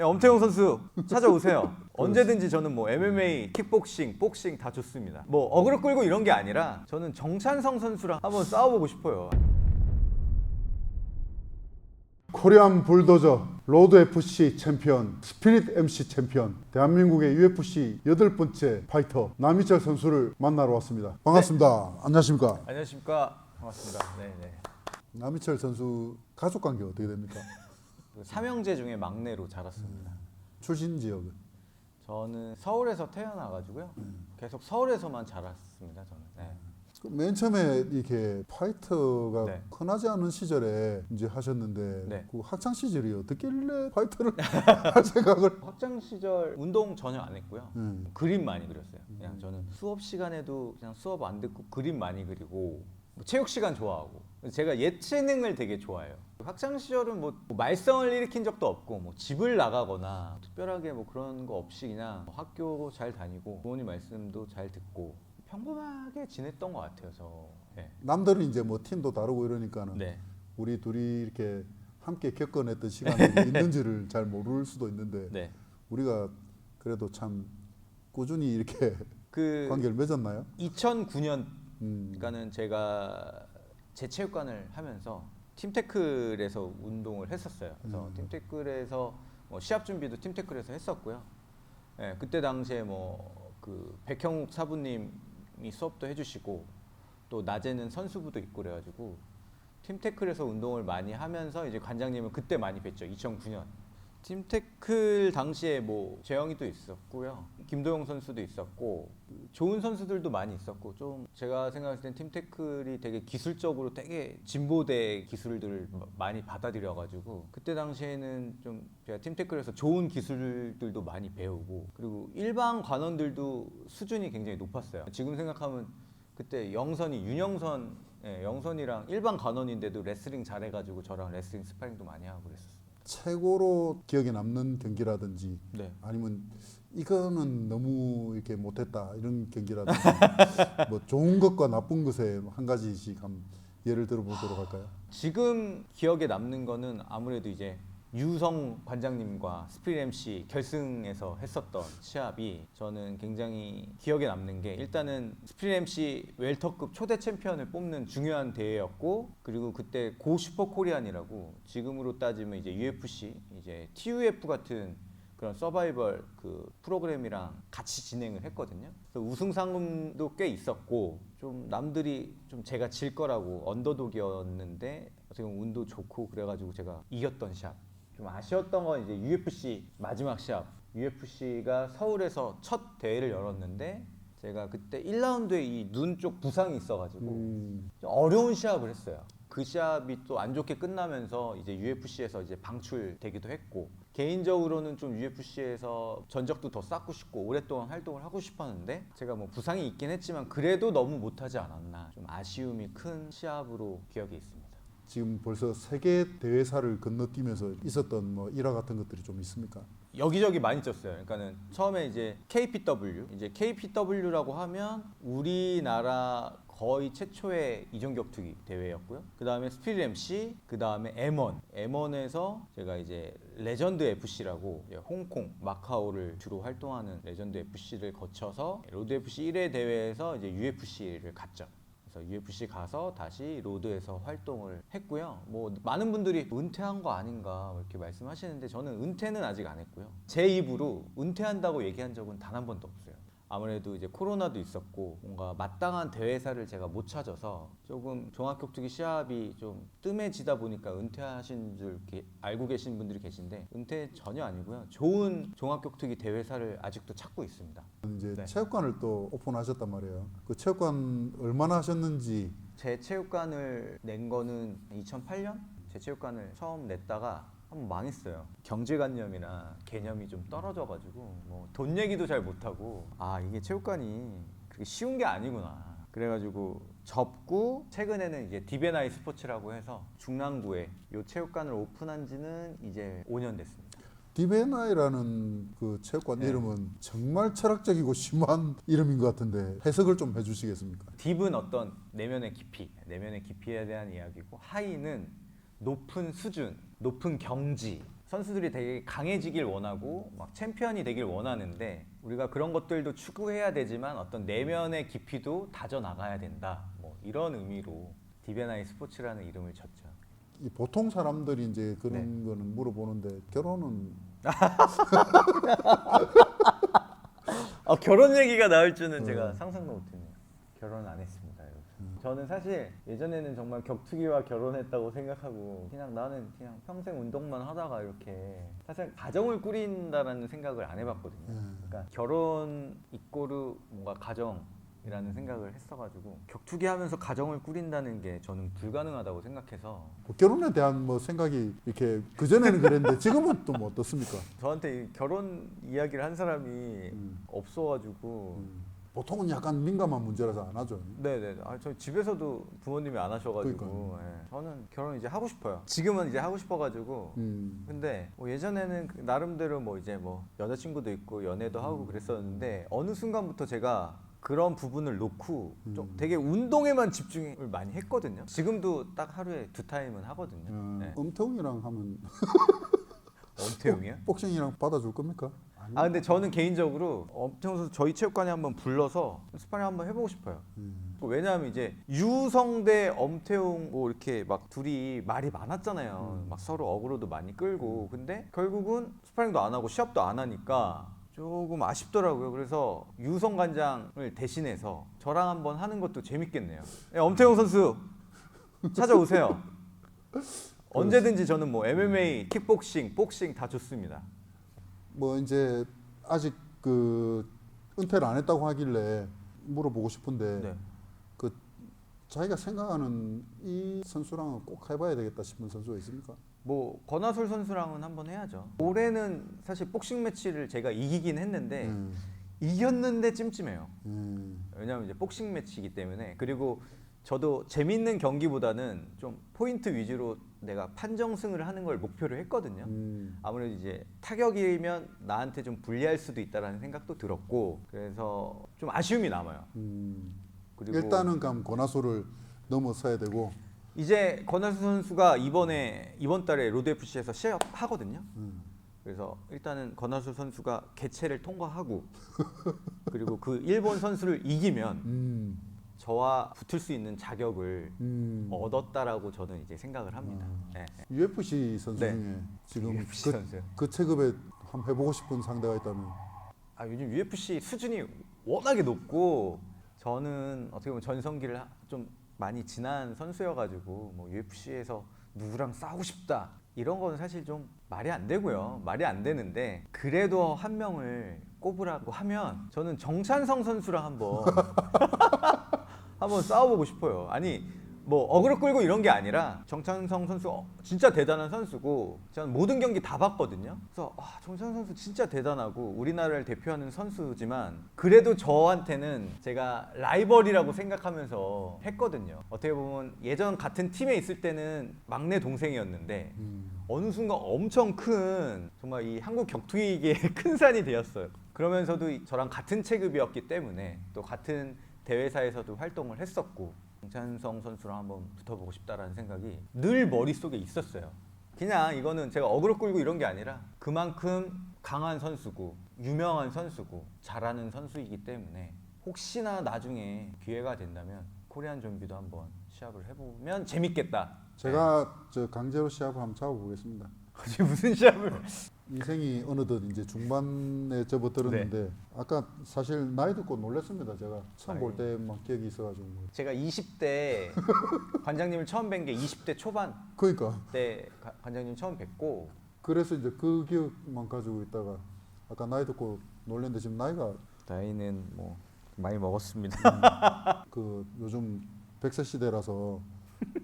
네, 엄태웅 선수 찾아오세요. 언제든지 저는 뭐 MMA, 킥복싱, 복싱 다 좋습니다. 뭐 어그로 끌고 이런 게 아니라 저는 정찬성 선수랑 한번 싸워보고 싶어요. 코리안 불도저 로드 FC 챔피언 스피릿 MC 챔피언 대한민국의 UFC 여덟 번째 파이터 남희철 선수를 만나러 왔습니다. 반갑습니다. 안녕하십니까? 안녕하십니까? 반갑습니다. 네, 네. 남희철 선수 가족 관계 어떻게 됩니까? 그 삼형제 중에 막내로 자랐습니다. 출신 지역은 저는 서울에서 태어나가지고요. 계속 서울에서만 자랐습니다. 저는. 네. 그맨 처음에 이렇게 파이터가 네. 흔하지 않은 시절에 이제 하셨는데 네. 그 학창 시절이 어떻길래 파이터를 할 생각을? 학창 시절 운동 전혀 안 했고요. 음. 그림 많이 그렸어요. 그냥 저는 수업 시간에도 그냥 수업 안 듣고 그림 많이 그리고 뭐 체육 시간 좋아하고 제가 예체능을 되게 좋아해요. 학창 시절은 뭐 말썽을 일으킨 적도 없고 뭐 집을 나가거나 특별하게 뭐 그런 거 없이 그냥 학교 잘 다니고 부모님 말씀도 잘 듣고 평범하게 지냈던 것 같아요. 저. 네. 남들은 이제 뭐 팀도 다르고 이러니까는 네. 우리 둘이 이렇게 함께 겪어냈던 시간이 있는지를 잘 모를 수도 있는데 네. 우리가 그래도 참 꾸준히 이렇게 그 관계를 맺었나요? 2009년 음. 그러니까는 제가 재체육관을 하면서 팀테클에서 운동을 했었어요. 그래서 음. 팀테클에서 뭐 시합 준비도 팀테클에서 했었고요. 예, 그때 당시에 뭐 그 백형욱 사부님이 수업도 해주시고 또 낮에는 선수부도 있고 그래가지고 팀테클에서 운동을 많이 하면서 이제 관장님은 그때 많이 뵀죠. 2009년. 팀테클 당시에 뭐 재영이도 있었고요. 김도영 선수도 있었고 좋은 선수들도 많이 있었고 좀 제가 생각했을 땐 팀테클이 되게 기술적으로 되게 진보대 기술들을 마- 많이 받아들여 가지고 그때 당시에는 좀 제가 팀테클에서 좋은 기술들도 많이 배우고 그리고 일반 관원들도 수준이 굉장히 높았어요. 지금 생각하면 그때 영선이 윤영선 예, 영선이랑 일반 관원인데도 레슬링 잘해가지고 저랑 레슬링 스파링도 많이 하고 그랬었어요. 최고로 기억에 남는 경기라든지 네. 아니면 이거는 너무 이렇게 못했다 이런 경기라든지 뭐 좋은 것과 나쁜 것에 한 가지씩 한 예를 들어보도록 할까요? 지금 기억에 남는 거는 아무래도 이제 유성 관장님과 스프릿 MC 결승에서 했었던 시합이 저는 굉장히 기억에 남는 게 일단은 스프릿 MC 웰터급 초대 챔피언을 뽑는 중요한 대회였고 그리고 그때 고 슈퍼 코리안이라고 지금으로 따지면 이제 UFC 이제 TUF 같은 그런 서바이벌 그 프로그램이랑 같이 진행을 했거든요. 그래서 우승 상금도 꽤 있었고 좀 남들이 좀 제가 질 거라고 언더독이었는데 어떻게 보면 운도 좋고 그래가지고 제가 이겼던 시합. 좀 아쉬웠던 건 이제 UFC 마지막 시합. UFC가 서울에서 첫 대회를 열었는데 제가 그때 1라운드에 이 눈 쪽 부상이 있어가지고 음, 좀 어려운 시합을 했어요. 그 시합이 또 안 좋게 끝나면서 이제 UFC에서 이제 방출되기도 했고 개인적으로는 좀 UFC에서 전적도 더 쌓고 싶고 오랫동안 활동을 하고 싶었는데 제가 뭐 부상이 있긴 했지만 그래도 너무 못하지 않았나 좀 아쉬움이 큰 시합으로 기억에 있습니다. 지금 벌써 세계 대회사를 건너뛰면서 있었던 뭐 일화 같은 것들이 좀 있습니까? 여기저기 많이 쪘어요. 그러니까는 처음에 이제 KPW, 이제 KPW라고 하면 우리나라 거의 최초의 이종 격 투기 대회였고요. 그 다음에 스피릿 MC, 그 다음에 M1. M1에서 제가 이제 레전드 FC라고 홍콩, 마카오를 주로 활동하는 레전드 FC를 거쳐서 로드 FC 1회 대회에서 이제 UFC를 갔죠. 그래서 UFC 가서 다시 로드에서 활동을 했고요. 뭐 많은 분들이 은퇴한 거 아닌가 이렇게 말씀하시는데 저는 은퇴는 아직 안 했고요. 제 입으로 은퇴한다고 얘기한 적은 단 한 번도 없어요. 아무래도 이제 코로나도 있었고 뭔가 마땅한 대회사를 제가 못 찾아서 조금 종합격투기 시합이 좀 뜸해지다 보니까 은퇴하신 줄 이렇게 알고 계신 분들이 계신데 은퇴 전혀 아니고요. 좋은 종합격투기 대회사를 아직도 찾고 있습니다. 이제 네. 체육관을 또 오픈하셨단 말이에요. 그 체육관 얼마나 하셨는지 제 체육관을 낸 거는 2008년 제 체육관을 처음 냈다가 한번 망했어요. 경제관념이나 개념이 좀 떨어져가지고 뭐 돈 얘기도 잘 못하고 아 이게 체육관이 그렇게 쉬운 게 아니구나. 그래가지고 접고 최근에는 이제 디베나이 스포츠라고 해서 중랑구에 이 체육관을 오픈한 지는 이제 5년 됐습니다. 디베나이라는 그 체육관 네. 이름은 정말 철학적이고 심한 이름인 것 같은데 해석을 좀 해주시겠습니까? 딥은 어떤 내면의 깊이, 내면의 깊이에 대한 이야기고 하이는 높은 수준, 높은 경지, 선수들이 되게 강해지길 원하고 막 챔피언이 되길 원하는데 우리가 그런 것들도 추구해야 되지만 어떤 내면의 깊이도 다져 나가야 된다. 뭐 이런 의미로 디베나이 스포츠라는 이름을 졌죠. 이 보통 사람들이 이제 그런 네. 거는 물어보는데 결혼은 아 결혼 얘기가 나올 줄은 음. 제가 상상도 못했네요. 결혼 안 했습니다. 저는 사실 예전에는 정말 격투기와 결혼했다고 생각하고 그냥 나는 그냥 평생 운동만 하다가 이렇게 사실 가정을 꾸린다라는 생각을 안 해봤거든요. 음. 그러니까 결혼 이꼬르 뭔가 가정 이라는 생각을 했어가지고 격투기 하면서 가정을 꾸린다는 게 저는 불가능하다고 생각해서 뭐 결혼에 대한 뭐 생각이 이렇게 그 전에는 그랬는데 지금은 또 뭐 어떻습니까? 저한테 이 결혼 이야기를 한 사람이 음. 없어가지고 음. 보통은 약간 민감한 문제라서 안 하죠. 네네. 아, 저 집에서도 부모님이 안 하셔가지고 예. 저는 결혼 이제 하고 싶어요. 지금은 이제 하고 싶어가지고. 음. 근데 뭐 예전에는 그 나름대로 뭐 이제 뭐 여자친구도 있고 연애도 하고 그랬었는데 어느 순간부터 제가 그런 부분을 놓고 좀 음. 되게 운동에만 집중을 많이 했거든요. 지금도 딱 하루에 두 타임은 하거든요. 어, 네. 엄태웅이랑 하면 엄태웅이요? 복싱이랑 받아줄 겁니까? 아 근데 저는 개인적으로 엄태웅 선수 저희 체육관에 한번 불러서 스파링 한번 해보고 싶어요. 음. 왜냐하면 이제 유성대 엄태웅 뭐 이렇게 막 둘이 말이 많았잖아요. 음. 막 서로 어그로도 많이 끌고 근데 결국은 스파링도 안 하고 시합도 안 하니까 조금 아쉽더라고요. 그래서 유성 관장을 대신해서 저랑 한번 하는 것도 재밌겠네요. 예, 엄태웅 선수 찾아오세요. 언제든지 저는 뭐 MMA, 킥복싱, 복싱 다 좋습니다. 뭐 이제 아직 그 은퇴를 안 했다고 하길래 물어보고 싶은데 네. 그 자기가 생각하는 이 선수랑은 꼭 해봐야 되겠다 싶은 선수가 있습니까? 뭐 권하솔 선수랑은 한번 해야죠. 올해는 사실 복싱 매치를 제가 이기긴 했는데 음. 이겼는데 찜찜해요. 음. 왜냐하면 이제 복싱 매치이기 때문에 그리고 저도 재밌는 경기보다는 좀 포인트 위주로 내가 판정승을 하는 걸 목표로 했거든요. 음. 아무래도 이제 타격이면 나한테 좀 불리할 수도 있다라는 생각도 들었고 그래서 좀 아쉬움이 남아요. 음. 그리고 일단은 그럼 권하소를 넘어서야 되고 이제 권하수 선수가 이번에 이번 달에 로드 FC에서 시합 하거든요. 음. 그래서 일단은 권하수 선수가 개체를 통과하고 그리고 그 일본 선수를 이기면 음. 저와 붙을 수 있는 자격을 음. 얻었다라고 저는 이제 생각을 합니다. 아. 네. UFC 선수 네. 중에 지금 UFC 그, 선수. 그 체급에 한번 해보고 싶은 상대가 있다면 아 요즘 UFC 수준이 워낙에 높고 저는 어떻게 보면 전성기를 하- 좀 많이 지난 선수여가지고 뭐 UFC에서 누구랑 싸우고 싶다 이런 건 사실 좀 말이 안 되고요. 말이 안 되는데 그래도 한 명을 꼽으라고 하면 저는 정찬성 선수랑 한번 한번 싸워보고 싶어요. 아니 뭐 어그로 끌고 이런 게 아니라 정찬성 선수 어, 진짜 대단한 선수고 저는 모든 경기 다 봤거든요. 그래서 아, 정찬성 선수 진짜 대단하고 우리나라를 대표하는 선수지만 그래도 저한테는 제가 라이벌이라고 생각하면서 했거든요. 어떻게 보면 예전 같은 팀에 있을 때는 막내 동생이었는데 음. 어느 순간 엄청 큰 정말 이 한국 격투기계의 큰 산이 되었어요. 그러면서도 이- 저랑 같은 체급이었기 때문에 또 같은 대회사에서도 활동을 했었고 정찬성 선수랑 한번 붙어보고 싶다라는 생각이 늘 머릿속에 있었어요. 그냥 이거는 제가 어그로 끌고 이런 게 아니라 그만큼 강한 선수고 유명한 선수고 잘하는 선수이기 때문에 혹시나 나중에 기회가 된다면 코리안 좀비도 한번 시합을 해보면 재밌겠다. 제가 저 강제로 시합을 한번 잡아보겠습니다. 무슨 시합을? 인생이 어느덧 이제 중반에 접어들었는데 아까 사실 나이 듣고 놀랐습니다. 제가 처음 볼 때만 기억이 있어가지고 뭐. 제가 20대 관장님을 처음 뵌 게 20대 초반 그러니까 때 가- 관장님 처음 뵙고 그래서 이제 그 기억만 가지고 있다가 아까 나이 듣고 놀랐는데 지금 나이가 나이는 뭐 많이 먹었습니다. 그 요즘 100세 시대라서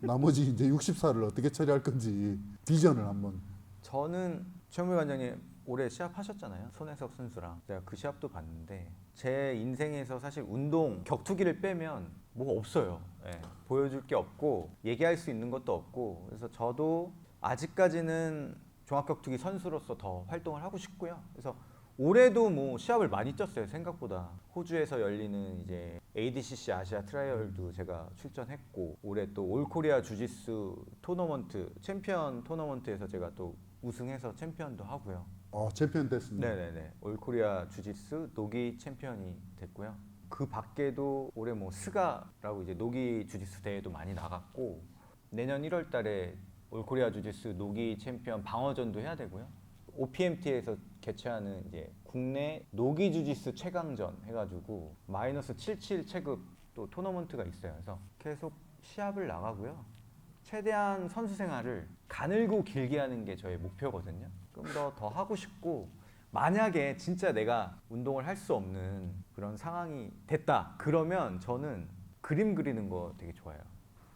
나머지 이제 60살을 어떻게 처리할 건지 비전을 한번 저는 최영미 관장님 올해 시합하셨잖아요. 손혜석 선수랑 제가 그 시합도 봤는데 제 인생에서 사실 운동 격투기를 빼면 뭐가 없어요. 예, 보여줄 게 없고 얘기할 수 있는 것도 없고 그래서 저도 아직까지는 종합격투기 선수로서 더 활동을 하고 싶고요. 그래서 올해도 뭐 시합을 많이 쪘어요 생각보다 호주에서 열리는 이제 ADCC 아시아 트라이얼도 제가 출전했고 올해 또 올코리아 주짓수 토너먼트 챔피언 토너먼트에서 제가 또 우승해서 챔피언도 하고요. 어, 챔피언 됐습니다. 네네네. 올코리아 주짓수 노기 챔피언이 됐고요. 그 밖에도 올해 뭐 스가라고 이제 노기 주짓수 대회도 많이 나갔고 내년 1월 달에 올코리아 주짓수 노기 챔피언 방어전도 해야 되고요. OPMT에서 개최하는 이제 국내 노기 주짓수 최강전 해가지고 마이너스 77 체급 또 토너먼트가 있어요. 그래서 계속 시합을 나가고요. 최대한 선수 생활을 가늘고 길게 하는 게 저의 목표거든요. 좀 더 더 하고 싶고 만약에 진짜 내가 운동을 할 수 없는 그런 상황이 됐다. 그러면 저는 그림 그리는 거 되게 좋아해요.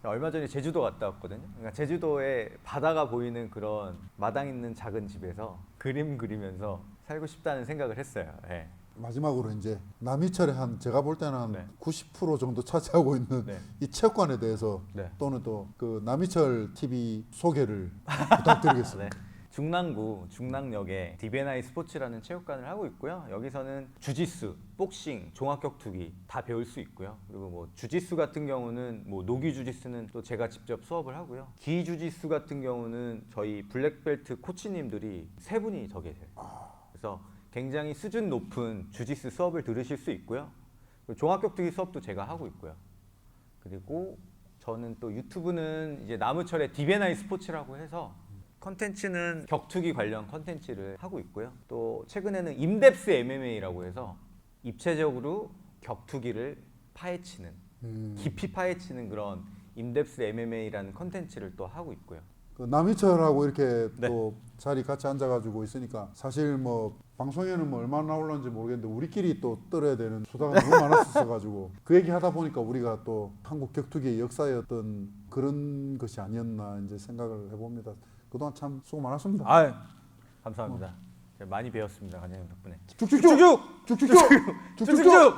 얼마 전에 제주도 갔다 왔거든요. 그러니까 제주도에 바다가 보이는 그런 마당 있는 작은 집에서 그림 그리면서 살고 싶다는 생각을 했어요. 예. 마지막으로 이제 남이철의 한 제가 볼 때는 한 네. 90% 정도 차지하고 있는 네. 이 체육관에 대해서 네. 또는 또 그 남이철 TV 소개를 부탁드리겠습니다. 네. 중랑구 중랑역에 디베나이 스포츠라는 체육관을 하고 있고요. 여기서는 주짓수, 복싱, 종합격투기 다 배울 수 있고요. 그리고 뭐 주짓수 같은 경우는 뭐 노기 주짓수는 또 제가 직접 수업을 하고요. 기 주짓수 같은 경우는 저희 블랙벨트 코치님들이 세 분이 더 계세요. 그래서 굉장히 수준 높은 주짓수 수업을 들으실 수 있고요. 종합격투기 수업도 제가 하고 있고요. 그리고 저는 또 유튜브는 이제 나무철의 디베나이 스포츠라고 해서 컨텐츠는 격투기 관련 컨텐츠를 하고 있고요. 또 최근에는 임뎁스 MMA라고 해서 입체적으로 격투기를 파헤치는 음, 깊이 파헤치는 그런 임뎁스 MMA라는 컨텐츠를 또 하고 있고요. 그 남이철하고 이렇게 네. 또 자리 같이 앉아가지고 있으니까 사실 뭐 방송에는 뭐 얼마나 나올는지 모르겠는데 우리끼리 또 떨어야 되는 수다가 너무 많았었어가지고 그 얘기 하다 보니까 우리가 또 한국 격투기의 역사의 어떤 그런 것이 아니었나 이제 생각을 해봅니다. 그동안 참 수고 많았습니다. 아, 감사합니다. 제가 많이 배웠습니다, 관장님 덕분에. 쭉쭉쭉 쭉쭉쭉 쭉쭉쭉.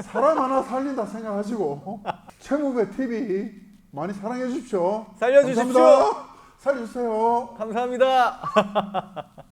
사람 하나 살린다 생각하시고 어? 최무배 TV 많이 사랑해 주십시오. 살려주십시오. 감사합니다. 살려주세요. 감사합니다.